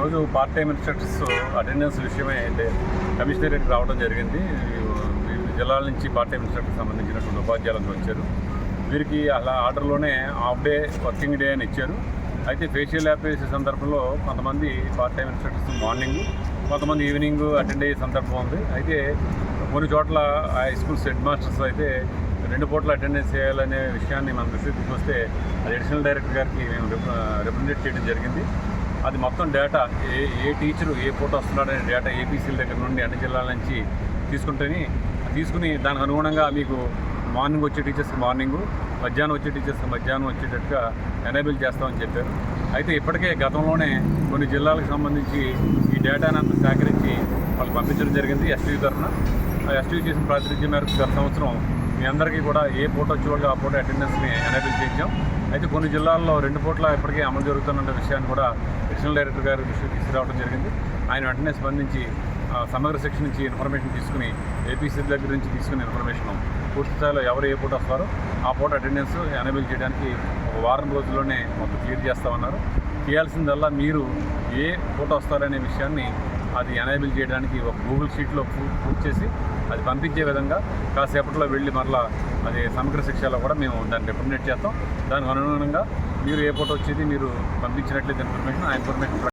ఈరోజు part time instructors attendance విషయమై అయితే కమిషనరేట్కి రావడం జరిగింది. జిల్లాల నుంచి పార్ట్ టైం ఇన్స్ట్రక్టర్ సంబంధించినటువంటి ఉపాధ్యాయులందరూ వచ్చారు. వీరికి అలా ఆర్డర్లోనే హాఫ్ డే వర్కింగ్ డే అని ఇచ్చారు. అయితే ఫేషియల్ యాప్ వేసే సందర్భంలో కొంతమంది పార్ట్ టైం ఇన్స్ట్రక్టర్స్ మార్నింగ్ కొంతమంది ఈవినింగ్ అటెండ్ అయ్యే సందర్భం ఉంది. అయితే కొన్ని చోట్ల హై స్కూల్స్ హెడ్ మాస్టర్స్ అయితే రెండు పూట్ల అటెండెన్స్ చేయాలనే విషయాన్ని మన దృష్టికి వస్తే అడిషనల్ డైరెక్టర్ గారికి మేము రిప్రజెంట్ చేయడం జరిగింది. అది మొత్తం డేటా ఏ ఏ టీచరు ఏ పూట వస్తున్నాడనే డేటా ఏపీసీల దగ్గర నుండి అన్ని జిల్లాల నుంచి తీసుకుంటేనే తీసుకుని దానికి అనుగుణంగా మీకు మార్నింగ్ వచ్చే టీచర్స్కి మార్నింగ్ మధ్యాహ్నం వచ్చే టీచర్స్కి మధ్యాహ్నం వచ్చేటట్టుగా ఎనేబుల్ చేస్తామని చెప్పారు. అయితే ఇప్పటికే గతంలోనే కొన్ని జిల్లాలకు సంబంధించి ఈ డేటాను అంతా సేకరించి వాళ్ళు పంపించడం జరిగింది. ఎస్టీ తరఫున. ఆ ఎస్టీ చేసిన ప్రాతినిధ్యం మేరకు గత సంవత్సరం మీ అందరికీ కూడా ఏ పూట వచ్చేవాళ్ళు ఆ పూట అటెండెన్స్ని ఎనేబుల్ చేయించాం. అయితే కొన్ని జిల్లాల్లో రెండు పూట్ల ఇప్పటికే అమలు జరుగుతున్న విషయాన్ని కూడా అడిషనల్ డైరెక్టర్ గారు దృష్టికి తీసుకురావడం జరిగింది. ఆయన వెంటనే స్పందించి సమగ్ర శిక్ష నుంచి ఇన్ఫర్మేషన్ తీసుకుని ఏపీసీ దగ్గర నుంచి తీసుకుని ఇన్ఫర్మేషన్ పూర్తి స్థాయిలో ఎవరు ఏ పూట వస్తారో ఆ పూట అటెండెన్స్ ఎనేబుల్ చేయడానికి ఒక వారం రోజుల్లోనే మొత్తం క్లియర్ చేస్తామన్నారు. చేయాల్సిందల్లా మీరు ఏ పూట వస్తారనే విషయాన్ని అది ఎనేబుల్ చేయడానికి ఒక గూగుల్ షీట్లో బుక్ పూర్తి చేసి అది పంపించే విధంగా కాసేపట్లో వెళ్ళి మరలా అది సమగ్ర శిక్షలో కూడా మేము దాన్ని రిప్రజెంట్ చేస్తాం. దానికి అనుగుణంగా మీరు ఏ ఫోటో వచ్చేది మీరు పంపించినట్లయితే ఇన్ఫర్మేషన్ ఆ ఇన్ఫర్మేషన్